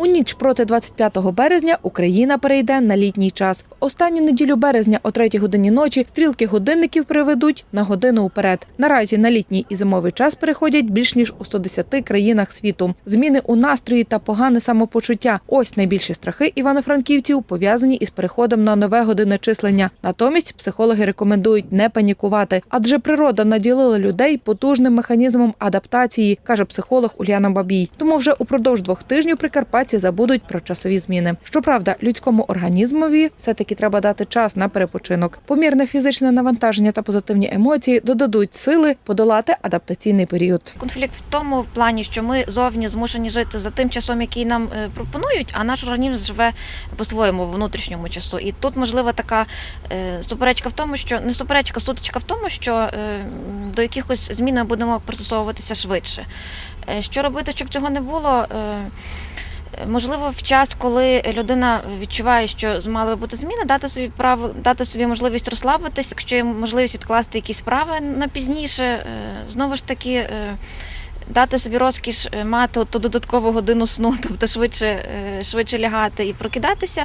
У ніч проти 25 березня Україна перейде на літній час. Останню неділю березня о 3 годині ночі стрілки годинників приведуть на годину уперед. Наразі на літній і зимовий час переходять більш ніж у 110 країнах світу. Зміни у настрої та погане самопочуття. Ось найбільші страхи івано-франківців пов'язані із переходом на нове годинне числення. Натомість психологи рекомендують не панікувати, адже природа наділила людей потужним механізмом адаптації, каже психолог Уляна Бабій. Тому вже упродовж двох тижнів прикарпатці забудуть про часові зміни. Щоправда, людському організмові все таки треба дати час на перепочинок. Помірне фізичне навантаження та позитивні емоції додадуть сили подолати адаптаційний період. Конфлікт в тому плані, що ми зовні змушені жити за тим часом, який нам е, пропонують, а наш організм живе по своєму внутрішньому часу. І тут можлива така е, суперечка в тому, що не суперечка, сутичка в тому, що е, до якихось змін ми будемо пристосовуватися швидше. Що робити, щоб цього не було? Можливо, в час, коли людина відчуває, що мали бути зміни, дати собі право, дати собі можливість розслабитись, якщо є можливість відкласти якісь справи на пізніше, е, знову ж таки. е, Дати собі розкіш е, мати ту додаткову годину сну, тобто швидше, швидше лягати і прокидатися,